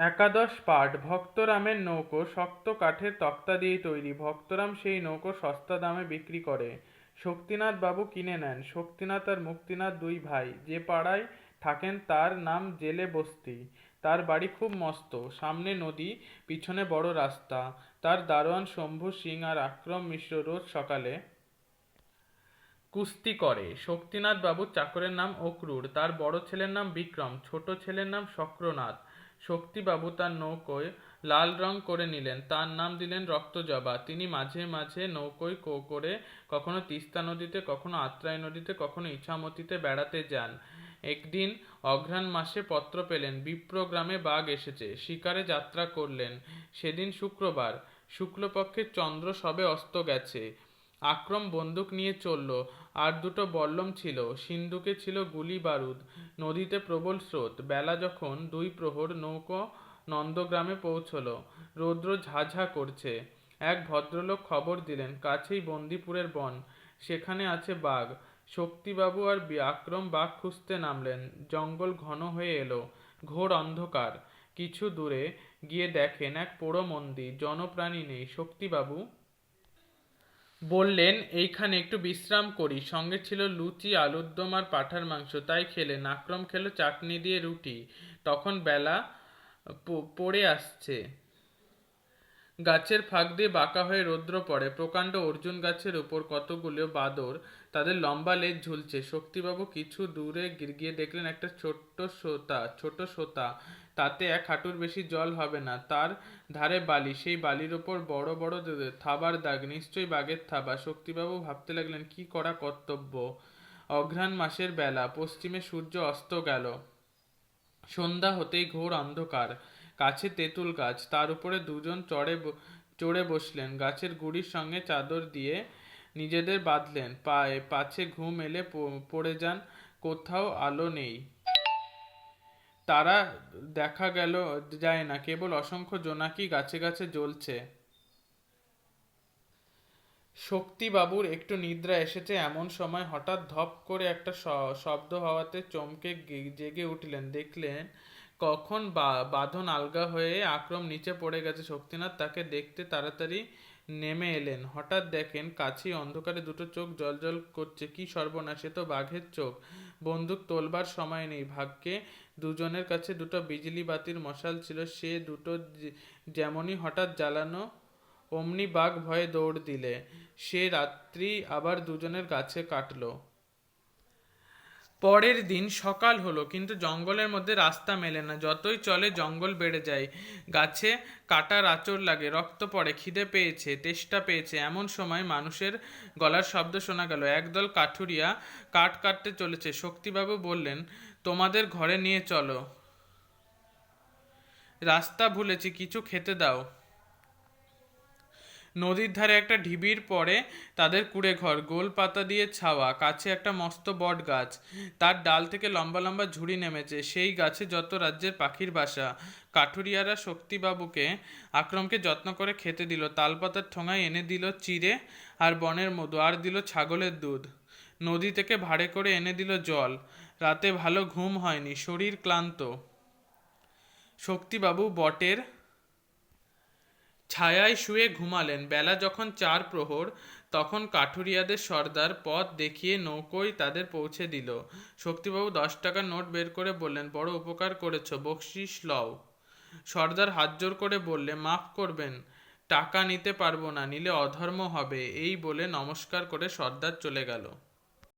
একাদশ পাঠ, ভক্তরামের নৌকো শক্ত কাঠের তক্তা দিয়ে তৈরি। ভক্তরাম সেই নৌকো সস্তা দামে বিক্রি করে। শক্তিনাথ বাবু কিনে নেন। শক্তিনাথ আর মুক্তিনাথ দুই ভাই। যে পাড়ায় থাকেন তার নাম জেলে বস্তি। তার বাড়ি খুব মস্ত। সামনে নদী, পিছনে বড় রাস্তা। তার দারোয়ান, শম্ভু, সিং আর আক্রম মিশ্র রোজ সকালে কুস্তি করে। শক্তিনাথ বাবুর চাকরের নাম অক্রুর, তার বড় ছেলের নাম বিক্রম, ছোট ছেলের নাম শক্রনাথ। শক্তিবাবু তার নৌকোয় লাল রং করে নিলেন, তার নাম দিলেন রক্তজবা। তিনি মাঝে মাঝে নৌকোয় কো করে কখনো তিস্তা নদীতে, কখনো আত্রাই নদীতে, কখনো ইছামতিতে বেড়াতে যান। একদিন অঘ্রাণ মাসে পত্র পেলেন, বিপ্র গ্রামে বাঘ এসেছে, শিকারে যাত্রা করলেন। সেদিন শুক্রবার, শুক্লপক্ষের চন্দ্র সবে অস্ত গেছে। আক্রম বন্দুক নিয়ে চলল। আর দুটো বল্লম ছিল, সিন্ধুকে ছিল গুলি বারুদ, নদীতে প্রবল স্রোত। বেলা যখন দুই প্রহর নৌকো নন্দগ্রামে পৌঁছলো, রৌদ্র ঝাঝা করছে। এক ভদ্রলোক খবর দিলেন, কাছেই বন্দিপুরের বন, সেখানে আছে বাঘ। শক্তিবাবু আর আক্রম বাঘ খুঁজতে নামলেন। জঙ্গল ঘন হয়ে এলো, ঘোর অন্ধকার। কিছু দূরে গিয়ে দেখেন এক পোড়ো মন্দির, জনপ্রাণী নেই। শক্তিবাবু বললেন, এইখানে একটু বিশ্রাম করি। সঙ্গে ছিল লুচি, আলুর দম আর পাঁঠার মাংস। তাই খেলে নাকরম খেলো চাটনি দিয়ে রুটি। তখন বেলা পড়ে আসছে। গাছের ফাঁক দিয়ে বাঁকা হয়ে রৌদ্র পড়ে। প্রকাণ্ড অর্জুন গাছের উপর কতগুলো বাদর, তাদের লম্বা লেজ ঝুলছে। শক্তিবাবু কিছু দূরে গিয়ে দেখলেন একটা ছোট্ট সোতা, ছোট সোতা। তাতে এক হাঁটুর বেশি জল হবে না। তার ধারে বালি, সেই বালির ওপর বড় বড় থাবার দাগ, নিশ্চয়ই বাঘের থাবা। শক্তিবাবু ভাবতে লাগলেন, কি করা কর্তব্য? অঘ্রাণ মাসের বেলা, পশ্চিমে সূর্য অস্ত গেল। সন্ধ্যা হতেই ঘোর অন্ধকার। কাছে তেঁতুল গাছ। তার উপরে দুজন চড়ে চড়ে বসলেন। গাছের গুড়ির সঙ্গে চাদর দিয়ে নিজেদের বাঁধলেন। পায়ে পাছে ঘুম এলে পড়ে যান, কোথাও আলো নেই। তারা দেখা গেল, যায় না। কেবল অসংখ্য জোনাকি গাছে গাছে জ্বলছে। শক্তিবাবুর একটু নিদ্রা এসেছে এমন সময়। হঠাৎ ধপ করে একটা শব্দ হওয়াতে চমকে জেগে উঠলেন। দেখলেন কখন বাঁধন আলগা হয়ে আক্রম নিচে পড়ে গেছে শক্তিনাথ, তাকে দেখতে তাড়াতাড়ি নেমে এলেন। হঠাৎ দেখেন কাছেই অন্ধকারে দুটো চোখ জলজল করছে। কি সর্বনাশ তো বাঘের চোখ। বন্দুক তোলবার সময় নেই। ভাগ্যে দুজনের কাছে দুটো বিজলি বাতির মশাল ছিল। সে দুটো যেমনই হঠাৎ জ্বালানো, অমনি বাঘ ভয়ে দৌড় দিলে। সে রাত্রি আবার দুজনের গাছে কাটলো। পরের দিন সকাল হলো, কিন্তু জঙ্গলের মধ্যে রাস্তা মেলে না। যতই চলে, জঙ্গল বেড়ে যায়। গাছে কাটার আঁচড় লাগে, রক্ত পড়ে, খিদে পেয়েছে, তেষ্টা পেয়েছে। এমন সময় মানুষের গলার শব্দ শোনা গেল। একদল কাঠুরিয়া কাঠ কাটতে চলেছে। শক্তিবাবু বললেন, তোমাদের ঘরে নিয়ে চলো। রাস্তা ভুলেছি, কিছু খেতে দাও। নদীর ধারে একটা ঢিবির পরে তাদের কুড়ে ঘর, গোল পাতা দিয়ে ছাওয়া, কাছে একটা মস্ত বট গাছ। তার ডাল থেকে লম্বা লম্বা ঝুড়ি নেমেছে, সেই গাছে যত রাজ্যের পাখির বাসা, কাঠুরিয়ারা শক্তিবাবুকে আক্রমকে যত্ন করে খেতে দিল, তালপাতার ঠোঙায় এনে দিল চিড়ে আর বনের মধু, আর দিল ছাগলের দুধ। নদী থেকে ভাড়ে করে এনে দিল জল, রাতে ভালো ঘুম হয়নি, শরীর ক্লান্ত। শক্তিবাবু বটের ছায়ায় শুয়ে ঘুমালেন। বেলা যখন চার প্রহর, তখন কাঠুরিয়াদের সর্দার পথ দেখিয়ে নৌকোয় তাদের পৌঁছে দিল। শক্তিবাবু দশ টাকার নোট বের করে বললেন, বড় উপকার করেছ বকশিস লও। সর্দার হাত জোর করে বললে, মাফ করবেন, টাকা নিতে পারব না, নিলে অধর্ম হবে। এই বলে নমস্কার করে সর্দার চলে গেল।